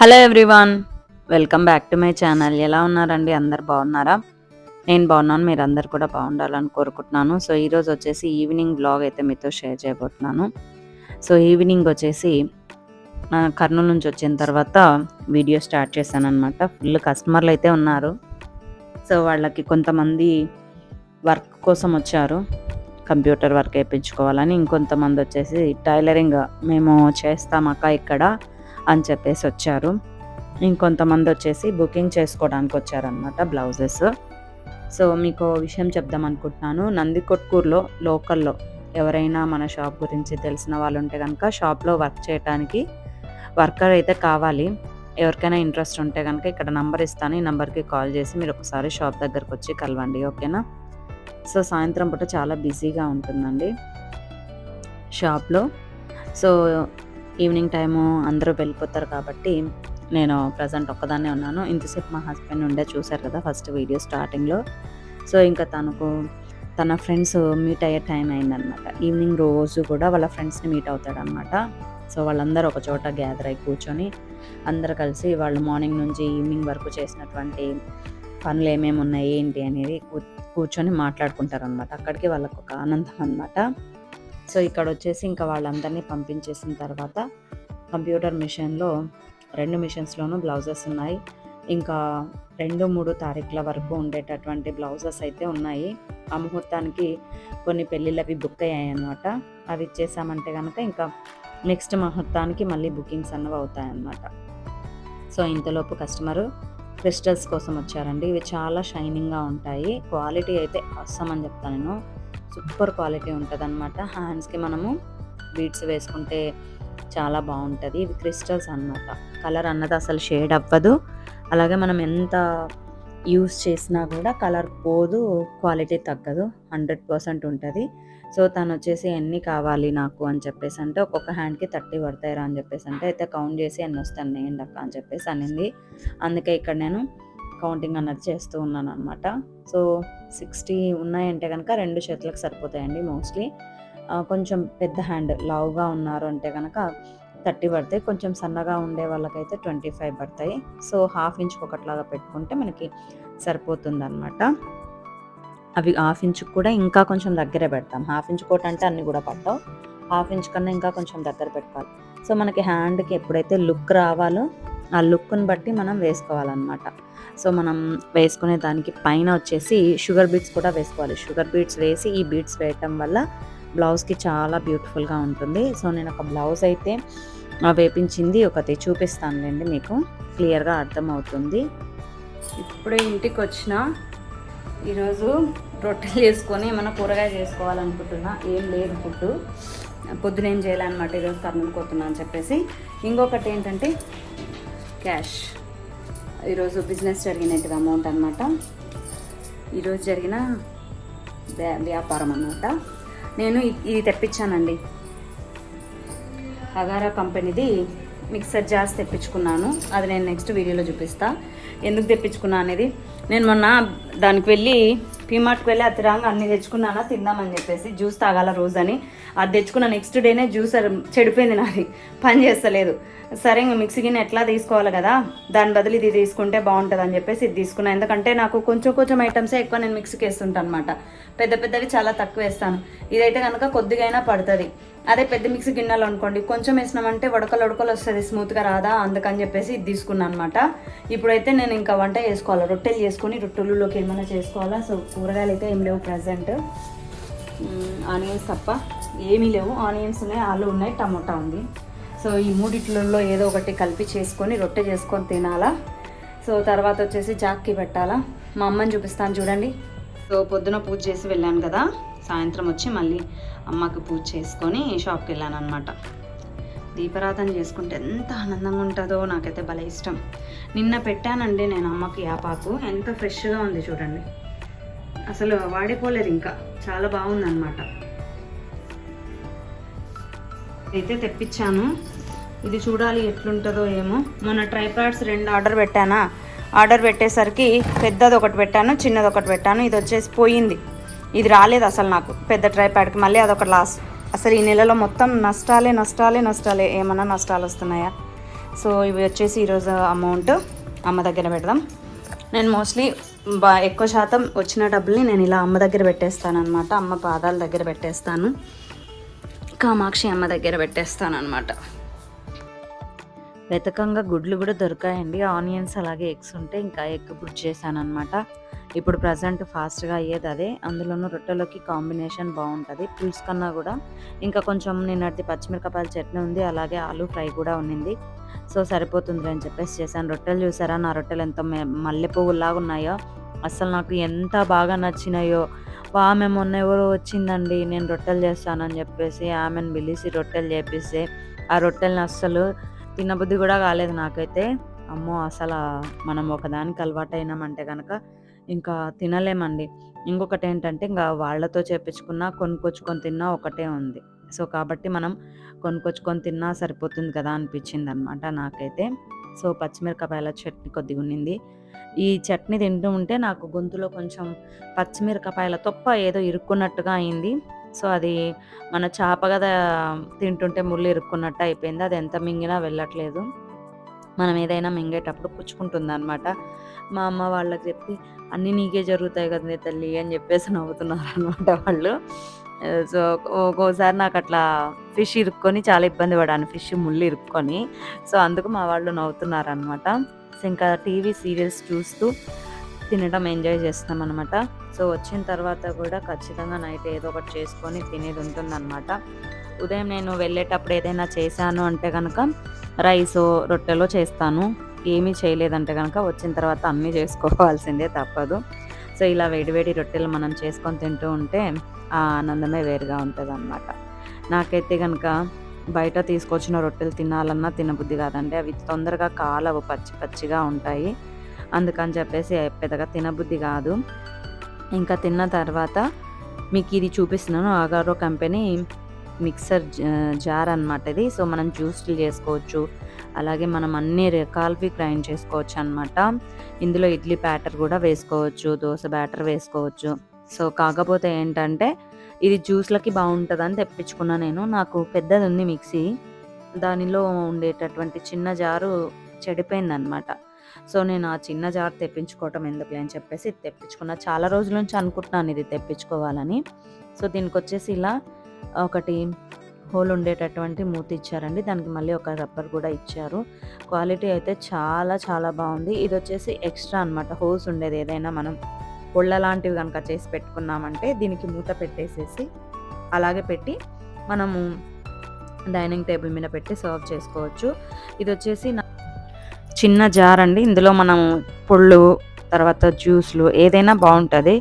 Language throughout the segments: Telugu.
Hello everyone welcome back to my channel. ఎలా ఉన్నారండి? అందరు బాగున్నారా? నేను బాగున్నాను మీరు అందరు కూడా బాగుండాలని కోరుకుంటున్నాను. సో ఈరోజు వచ్చేసి ఈవినింగ్ బ్లాగ్ అయితే మీతో షేర్ చేయబోతున్నాను. సో ఈవినింగ్ వచ్చేసి కర్నూలు నుంచి వచ్చిన తర్వాత వీడియో స్టార్ట్ చేశాను అనమాట ఫుల్ కస్టమర్లు అయితే ఉన్నారు. సో వాళ్ళకి కొంతమంది వర్క్ కోసం వచ్చారు. కంప్యూటర్ వర్క్ వేయించుకోవాలని ఇంకొంతమంది వచ్చేసి టైలరింగ్ మేము చేస్తామక్క ఇక్కడ. అని చెప్పేసి వచ్చారు. ఇంకొంతమంది వచ్చేసి బుకింగ్ చేసుకోవడానికి వచ్చారనమాట బ్లౌజెస్. సో మీకు విషయం చెప్దాం అనుకుంటున్నాను. నందికొట్కూరులో లోకల్లో ఎవరైనా మన షాప్ గురించి తెలిసిన వాళ్ళు ఉంటే కనుక షాప్లో వర్క్ చేయడానికి వర్కర్ అయితే కావాలి. ఎవరికైనా ఇంట్రెస్ట్ ఉంటే కనుక ఇక్కడ నంబర్ ఇస్తాను. ఈ నెంబర్కి కాల్ చేసి మీరు ఒకసారి షాప్ దగ్గరకు వచ్చి కలవండి. ఓకేనా? సో సాయంత్రం పూట చాలా బిజీగా ఉంటుందండి షాప్లో. సో ఈవినింగ్ టైము అందరూ వెళ్ళిపోతారు కాబట్టి నేను ప్రజెంట్ ఒక్కదాన్నే ఉన్నాను. ఇంతసేపు మా హస్బెండ్ ఉండే చూశారు కదా ఫస్ట్ వీడియో స్టార్టింగ్లో. సో ఇంకా తనకు తన ఫ్రెండ్స్ మీట్ అయ్యే టైం అయిందనమాట ఈవినింగ్ రోజు కూడా వాళ్ళ ఫ్రెండ్స్ని మీట్ అవుతాడనమాట సో వాళ్ళందరూ ఒక చోట గ్యాదర్ అయి కూర్చొని అందరు కలిసి వాళ్ళు మార్నింగ్ నుంచి ఈవినింగ్ వరకు చేసినటువంటి పనులు ఏమేమి ఉన్నాయి ఏంటి అనేది కూర్చొని మాట్లాడుకుంటారనమాట అక్కడికి వాళ్ళకు ఒక ఆనందం అనమాట సో ఇక్కడ వచ్చేసి ఇంకా వాళ్ళందరినీ పంపించేసిన తర్వాత కంప్యూటర్ మిషన్లో రెండు మిషన్స్లోనూ బ్లౌజెస్ ఉన్నాయి. ఇంకా రెండు మూడు తారీఖుల వరకు ఉండేటటువంటి బ్లౌజెస్ అయితే ఉన్నాయి. ఆ ముహూర్తానికి కొన్ని పెళ్ళిళ్ళు అవి బుక్ అయ్యాయి అనమాట అవి ఇచ్చేసామంటే కనుక ఇంకా నెక్స్ట్ ముహూర్తానికి మళ్ళీ బుకింగ్స్ అన్నవి అవుతాయన్నమాట. సో ఇంతలోపు కస్టమరు క్రిస్టల్స్ కోసం వచ్చారండి. ఇవి చాలా షైనింగ్గా ఉంటాయి. క్వాలిటీ అయితే అస్సం అని చెప్తాను నేను. సూపర్ క్వాలిటీ ఉంటుంది అనమాట హ్యాండ్స్కి మనము బీడ్స్ వేసుకుంటే చాలా బాగుంటుంది. ఇవి క్రిస్టల్స్ అన్నమాట. కలర్ అన్నది అసలు షేడ్ అవ్వదు. అలాగే మనం ఎంత యూస్ చేసినా కూడా కలర్ పోదు క్వాలిటీ తగ్గదు. హండ్రెడ్ పర్సెంట్ ఉంటుంది. సో తను వచ్చేసి ఎన్ని కావాలి నాకు అని చెప్పేసి అంటే ఒక్కొక్క హ్యాండ్కి థర్టీ పడతాయిరా అని చెప్పేసి అంటే అయితే కౌంట్ చేసి ఎన్ని వస్తాను నేను అక్క అని చెప్పేసి అనింది. అందుకే ఇక్కడ నేను కౌంటింగ్ అన్నది చేస్తూ ఉన్నాను అనమాట సో సిక్స్టీ ఉన్నాయంటే కనుక రెండు చేతులకు సరిపోతాయండి మోస్ట్లీ. కొంచెం పెద్ద హ్యాండ్ లావుగా ఉన్నారు అంటే కనుక థర్టీ పడతాయి కొంచెం సన్నగా ఉండే వాళ్ళకైతే ట్వంటీ ఫైవ్ పడతాయి. సో హాఫ్ ఇంచ్కి ఒకట్లాగా పెట్టుకుంటే మనకి సరిపోతుంది అనమాట అవి హాఫ్ ఇంచ్ కూడా ఇంకా కొంచెం దగ్గరే పెడతాం. హాఫ్ ఇంచ్ కోట్ అంటే అన్నీ కూడా పడతావు హాఫ్ ఇంచ్ కన్నా ఇంకా కొంచెం దగ్గర పెట్టుకోవాలి సో మనకి హ్యాండ్కి ఎప్పుడైతే లుక్ రావాలో ఆ లుక్ని బట్టి మనం వేసుకోవాలన్నమాట. సో మనం వేసుకునే దానికి పైన వచ్చేసి షుగర్ బీట్స్ కూడా వేసుకోవాలి. షుగర్ బీట్స్ వేసి ఈ బీట్స్ వేయటం వల్ల బ్లౌజ్కి చాలా బ్యూటిఫుల్గా ఉంటుంది. సో నేను ఒక బ్లౌజ్ అయితే వేపించింది ఒకటి చూపిస్తానులేండి మీకు. క్లియర్గా అర్థమవుతుంది. ఇప్పుడే ఇంటికి వచ్చిన ఈరోజు రొట్టెలు చేసుకొని ఏమైనా కూరగాయ చేసుకోవాలనుకుంటున్నా ఏం లేదు ఫుడ్ పొద్దునేం చేయాలన్నమాట ఈరోజు కర్నూలు అని చెప్పేసి. ఇంకొకటి ఏంటంటే క్యాష్. ఈరోజు బిజినెస్ జరిగినట్టుగా అమౌంట్ అనమాట ఈరోజు జరిగిన వ్యాపారం అన్నమాట. నేను ఇది తెప్పించానండి. అగారా కంపెనీది మిక్సర్ జార్స్ తెప్పించుకున్నాను. అది నేను నెక్స్ట్ వీడియోలో చూపిస్తా. ఎందుకు తెప్పించుకున్నా అనేది నేను మొన్న దానికి వెళ్ళి పీమార్ట్కి వెళ్ళి అది రాగా అన్ని తెచ్చుకున్నానా తిందామని చెప్పేసి జ్యూస్ తాగాల రోజని. అది తెచ్చుకున్న నెక్స్ట్ డేనే జ్యూసర్ చెడిపోయింది నాది. పని చేస్తలేదు. సరే ఇంక మిక్సీ గిన్నె ఎట్లా తీసుకోవాలి కదా దాని బదులు ఇది తీసుకుంటే బాగుంటుంది అని చెప్పేసి ఇది తీసుకున్నాను ఎందుకంటే నాకు కొంచెం కొంచెం ఐటమ్సే ఎక్కువ నేను మిక్సీకి వేస్తుంటాను అనమాట పెద్ద పెద్దవి చాలా తక్కువ వేస్తాను. ఇదైతే కనుక కొద్దిగైనా పడుతుంది. అదే పెద్ద మిక్సీ గిన్నెలు అనుకోండి కొంచెం వేసినామంటే ఉడకలు ఉడకలు వస్తుంది స్మూత్గా రాదా అందుకని చెప్పేసి ఇది తీసుకున్నాను అనమాట ఇప్పుడైతే నేను ఇంకా వంట చేసుకోవాలి? రొట్టెలు చేసుకొని రొట్టెలలోకి ఏమైనా చేసుకోవాలా? సో కూరగాయలు అయితే ఏం లేవు ప్రజెంట్ ఆనియన్స్ తప్ప ఏమీ లేవు. ఆనియన్స్ ఉన్నాయి ఆలు ఉన్నాయి టమోటా ఉంది. సో ఈ మూడిట్లలో ఏదో ఒకటి కలిపి చేసుకొని రొట్టె చేసుకొని తినాలా? సో తర్వాత వచ్చేసి జాక్కి పెట్టాలా? మా అమ్మని చూపిస్తాను చూడండి. సో పొద్దున పూజ చేసి వెళ్ళాను కదా సాయంత్రం వచ్చి మళ్ళీ అమ్మకి పూజ చేసుకొని షాప్కి వెళ్ళాను అనమాట దీపారాధన చేసుకుంటే ఎంత ఆనందంగా ఉంటుందో నాకైతే భలే ఇష్టం. నిన్న పెట్టానండి నేను అమ్మకి యాపాకు ఎంత ఫ్రెష్గా ఉంది చూడండి. అసలు వాడిపోలేదు ఇంకా చాలా బాగుందన్నమాట. అయితే తెప్పించాను. ఇది చూడాలి ఎట్లుంటుందో ఏమో. మొన్న ట్రైపాడ్స్ రెండు ఆర్డర్ పెట్టానా? ఆర్డర్ పెట్టేసరికి పెద్దది ఒకటి పెట్టాను చిన్నది ఒకటి పెట్టాను. ఇది వచ్చేసి పోయింది. ఇది రాలేదు అసలు నాకు. పెద్ద ట్రైపాడ్కి మళ్ళీ అదొక లాస్. అసలు ఈ నెలలో మొత్తం నష్టాలే నష్టాలే నష్టాలే. ఏమన్నా నష్టాలు వస్తున్నాయా? సో ఇవి వచ్చేసి ఈరోజు అమౌంట్ అమ్మ దగ్గర పెడదాం. నేను మోస్ట్లీ బా ఎక్కువ శాతం వచ్చిన డబ్బుల్ని నేను ఇలా అమ్మ దగ్గర పెట్టేస్తాను అనమాట అమ్మ పాదాల దగ్గర పెట్టేస్తాను. కామాక్షి అమ్మ దగ్గర పెట్టేస్తాను అనమాట వెతకంగా గుడ్లు కూడా దొరికాయండి. ఆనియన్స్ అలాగే ఎగ్స్ ఉంటే ఇంకా ఎగ్ బుడ్ చేశాను అనమాట ఇప్పుడు ప్రజెంట్ ఫాస్ట్గా అయ్యేది అదే. అందులోనూ రొట్టెలోకి కాంబినేషన్ బాగుంటుంది. పులుసు కన్నా కూడా. ఇంకా కొంచెం నిన్నటి పచ్చిమిరపకాయల చట్నీ ఉంది. అలాగే ఆలూ ఫ్రై కూడా ఉన్నింది. సో సరిపోతుంది అని చెప్పేసి చేశాను. రొట్టెలు చూసారా? నా రొట్టెలు ఎంత మల్లె పువ్వులాగా ఉన్నాయో. అసలు నాకు ఎంత బాగా నచ్చినాయో. ఆమె మొన్న ఎవరో వచ్చిందండి. నేను రొట్టెలు చేస్తానని చెప్పేసి ఆమెను పిలిచి రొట్టెలు చేపిస్తే ఆ రొట్టెలను అస్సలు తినబుద్ధి కూడా కాలేదు నాకైతే. అమ్మో! అసలు మనం ఒకదానికి అలవాటైనామంటే కనుక ఇంకా తినలేమండి. ఇంకొకటి ఏంటంటే ఇంకా వాళ్ళతో చేపించుకున్నా కొనుక్కొచ్చుకొని తిన్నా ఒకటే ఉంది. సో కాబట్టి మనం కొనుక్కొచ్చుకొని తిన్నా సరిపోతుంది కదా అనిపించింది అనమాట నాకైతే. సో పచ్చిమిరపకాయల చట్నీ కొద్దిగా ఉన్నింది. ఈ చట్నీ తింటూ ఉంటే నాకు గొంతులో కొంచెం పచ్చిమిరపకాయల తొప్ప ఏదో ఇరుక్కున్నట్టుగా అయింది. సో అది మన చేప కదా తింటుంటే ముళ్ళు ఇరుక్కున్నట్టు అయిపోయింది. అది ఎంత మింగినా వెళ్ళట్లేదు. మనం ఏదైనా మింగేటప్పుడు పుచ్చుకుంటుంది అనమాట మా అమ్మ వాళ్ళకి చెప్పి అన్నీ నీకే జరుగుతాయి కదా నీ తల్లి అని చెప్పేసి నవ్వుతున్నారు అనమాట వాళ్ళు. సో ఒక్కోసారి నాకు అట్లా ఫిష్ ఇరుక్కొని చాలా ఇబ్బంది పడాను. ఫిష్ ముళ్ళు ఇరుక్కొని. సో అందుకు మా వాళ్ళు నవ్వుతున్నారు అనమాట సో ఇంకా టీవీ సీరియల్స్ చూస్తూ తినడం ఎంజాయ్ చేస్తాం అనమాట సో వచ్చిన తర్వాత కూడా ఖచ్చితంగా నైట్ ఏదో ఒకటి చేసుకొని తినేది ఉంటుందన్నమాట. ఉదయం నేను వెళ్ళేటప్పుడు ఏదైనా చేశాను అంటే కనుక రైస్ రొట్టెలో చేస్తాను. ఏమీ చేయలేదంటే కనుక వచ్చిన తర్వాత అన్నీ చేసుకోవాల్సిందే తప్పదు. సో ఇలా వేడివేడి రొట్టెలు మనం చేసుకొని తింటూ ఉంటే ఆ ఆనందమే వేరుగా ఉంటుంది అనమాట నాకైతే కనుక బయట తీసుకొచ్చిన రొట్టెలు తినాలన్నా తినబుద్ధి కాదండి. అవి తొందరగా కాలవు పచ్చి పచ్చిగా ఉంటాయి. అందుకని చెప్పేసి పెద్దగా తినబుద్ధి కాదు. ఇంకా తిన్న తర్వాత మీకు ఇది చూపిస్తున్నాను. ఆగారో కంపెనీ మిక్సర్ జార్ అనమాట ఇది. సో మనం జ్యూస్లు చేసుకోవచ్చు. అలాగే మనం అన్ని రకాలవి గ్రైండ్ చేసుకోవచ్చు అనమాట ఇందులో ఇడ్లీ బ్యాటర్ కూడా వేసుకోవచ్చు దోశ బ్యాటర్ వేసుకోవచ్చు. సో కాకపోతే ఏంటంటే ఇది జ్యూస్లకి బాగుంటుందని తెప్పించుకున్నా నేను. నాకు పెద్దది ఉంది మిక్సీ. దానిలో ఉండేటటువంటి చిన్న జారు చెడిపోయిందనమాట సో నేను ఆ చిన్న జార్ తెప్పించుకోవటం ఎందుకు అని చెప్పేసి తెప్పించుకున్నా. చాలా రోజుల నుంచి అనుకుంటున్నాను ఇది తెప్పించుకోవాలని. సో దీనికి వచ్చేసి ఇలా ఒకటి హోల్ ఉండేటటువంటి మూతి ఇచ్చారండి. దానికి మళ్ళీ ఒక రబ్బర్ కూడా ఇచ్చారు. క్వాలిటీ అయితే చాలా చాలా బాగుంది. ఇది వచ్చేసి ఎక్స్ట్రా అనమాట హోల్స్ ఉండేది ఏదైనా మనం పొళ్ళ లాంటివి కనుక చేసి పెట్టుకున్నామంటే దీనికి మూత పెట్టేసేసి అలాగే పెట్టి మనము డైనింగ్ టేబుల్ మీద పెట్టి సర్వ్ చేసుకోవచ్చు. ఇది వచ్చేసి చిన్న జార్ అండి. ఇందులో మనం పొళ్ళు తర్వాత జ్యూస్లు ఏదైనా బాగుంటుంది.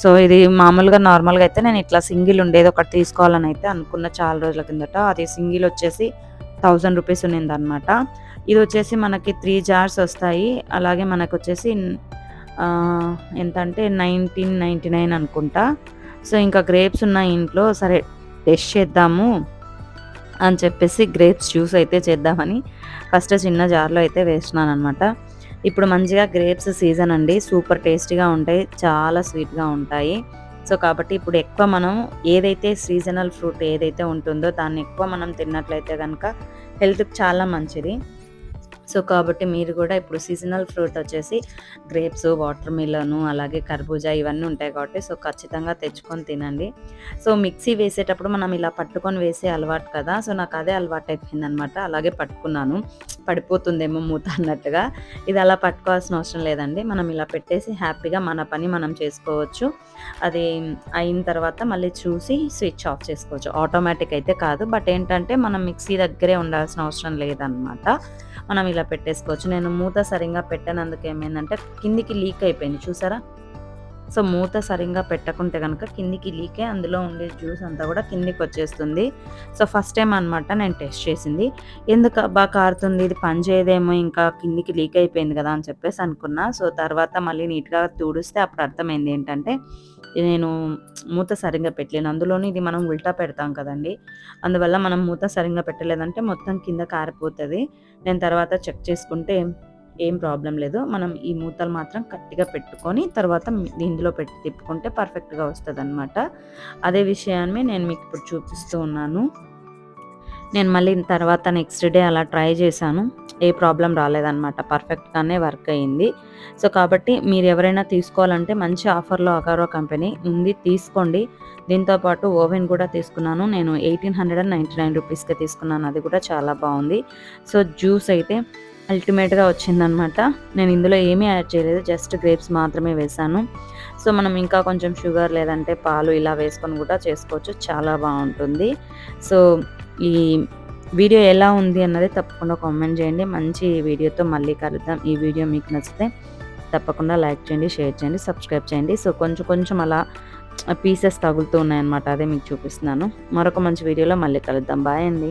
సో ఇది మామూలుగా నార్మల్గా అయితే నేను ఇట్లా సింగిల్ ఉండేది ఒకటి తీసుకోవాలని అయితే అనుకున్న చాలా రోజుల కిందట. అది సింగిల్ వచ్చేసి థౌజండ్ రూపీస్ ఉన్నింది అనమాట ఇది వచ్చేసి మనకి త్రీ జార్స్ వస్తాయి. అలాగే మనకు వచ్చేసి ఎంత అంటే నైన్టీన్ నైంటీ నైన్ అనుకుంటా. సో ఇంకా గ్రేప్స్ ఉన్నాయి ఇంట్లో సరే టెస్ట్ చేద్దాము. అని చెప్పేసి గ్రేప్స్ జ్యూస్ అయితే చేద్దామని ఫస్ట్ చిన్న జార్లో అయితే వేస్తున్నాను అనమాట ఇప్పుడు మంచిగా గ్రేప్స్ సీజన్ అండి. సూపర్ టేస్టీగా ఉంటాయి. చాలా స్వీట్గా ఉంటాయి. సో కాబట్టి ఇప్పుడు ఎక్కువ మనం ఏదైతే సీజనల్ ఫ్రూట్ ఏదైతే ఉంటుందో దాన్ని ఎక్కువ మనం తిన్నట్లయితే కనుక హెల్త్కి చాలా మంచిది. సో కాబట్టి మీరు కూడా ఇప్పుడు సీజనల్ ఫ్రూట్ వచ్చేసి గ్రేప్స్ వాటర్ మిలను అలాగే కర్బూజా ఇవన్నీ ఉంటాయి కాబట్టి సో ఖచ్చితంగా తెచ్చుకొని తినండి. సో మిక్సీ వేసేటప్పుడు మనం ఇలా పట్టుకొని వేసే అలవాటు కదా సో నాకు అదే అలవాటు అయిపోయింది అనమాట అలాగే పట్టుకున్నాను. పడిపోతుందేమో మూత అన్నట్టుగా. ఇది అలా పట్టుకోవాల్సిన అవసరం లేదండి. మనం ఇలా పెట్టేసి హ్యాపీగా మన పని మనం చేసుకోవచ్చు. అది అయిన తర్వాత మళ్ళీ చూసి స్విచ్ ఆఫ్ చేసుకోవచ్చు. ఆటోమేటిక్ అయితే కాదు. బట్ ఏంటంటే మనం మిక్సీ దగ్గరే ఉండాల్సిన అవసరం లేదనమాట మనం ఇలా పెట్టేసుకోవచ్చు. నేను మూత సరిగ్గా పెట్టనందుకు ఏమైందంటే కిందికి లీక్ అయిపోయింది. చూసారా? సో మూత సరిగ్గా పెట్టకుంటే కనుక కిందికి లీకే అందులో ఉండే జ్యూస్ అంతా కూడా కిందికి వచ్చేస్తుంది సో ఫస్ట్ టైం అనమాట నేను టెస్ట్ చేసింది. ఎందుకు బాగా కారుతుంది ఇది పని చేయదేమో ఇంకా కిందికి లీక్ అయిపోయింది కదా అని చెప్పేసి అనుకున్నా. సో తర్వాత మళ్ళీ నీట్గా తుడిస్తే అప్పుడు అర్థమైంది ఏంటంటే నేను మూత సరిగ్గా పెట్టలేను. అందులోనే ఇది మనం ఉల్టా పెడతాం కదండి. అందువల్ల మనం మూత సరిగ్గా పెట్టలేదంటే మొత్తం కింద కారిపోతుంది. నేను తర్వాత చెక్ చేసుకుంటే ఏం ప్రాబ్లం లేదు. మనం ఈ మూతలు మాత్రం గట్టిగా పెట్టుకొని తర్వాత దీనిలో పెట్టి తిప్పుకుంటే పర్ఫెక్ట్గా వస్తుంది అనమాట అదే విషయాన్ని నేను మీకు ఇప్పుడు చూపిస్తూ ఉన్నాను. నేను మళ్ళీ తర్వాత నెక్స్ట్ డే అలా ట్రై చేశాను. ఏ ప్రాబ్లం రాలేదనమాట పర్ఫెక్ట్గానే వర్క్ అయ్యింది సో కాబట్టి మీరు ఎవరైనా తీసుకోవాలంటే మంచి ఆఫర్లో అకారో కంపెనీ ఉంది. తీసుకోండి. దీంతో పాటు ఓవెన్ కూడా తీసుకున్నాను. నేను eighteen hundred and ninety nine రూపీస్కే తీసుకున్నాను. అది కూడా చాలా బాగుంది. సో జ్యూస్ అయితే అల్టిమేట్గా వచ్చిందనమాట నేను ఇందులో ఏమీ యాడ్ చేయలేదు జస్ట్ గ్రేప్స్ మాత్రమే వేశాను. సో మనం ఇంకా కొంచెం షుగర్ లేదంటే పాలు ఇలా వేసుకొని కూడా చేసుకోవచ్చు. చాలా బాగుంటుంది. సో ఈ వీడియో ఎలా ఉంది అన్నది తప్పకుండా కామెంట్ చేయండి. మంచి వీడియోతో మళ్ళీ కలుద్దాం. ఈ వీడియో మీకు నచ్చితే తప్పకుండా లైక్ చేయండి షేర్ చేయండి సబ్స్క్రైబ్ చేయండి. సో కొంచెం కొంచెం అలా పీసెస్ తగులుతూ ఉన్నాయన్నమాట. అదే మీకు చూపిస్తున్నాను. మరొక మంచి వీడియోలో మళ్ళీ కలుద్దాం. బాయ్ అండి.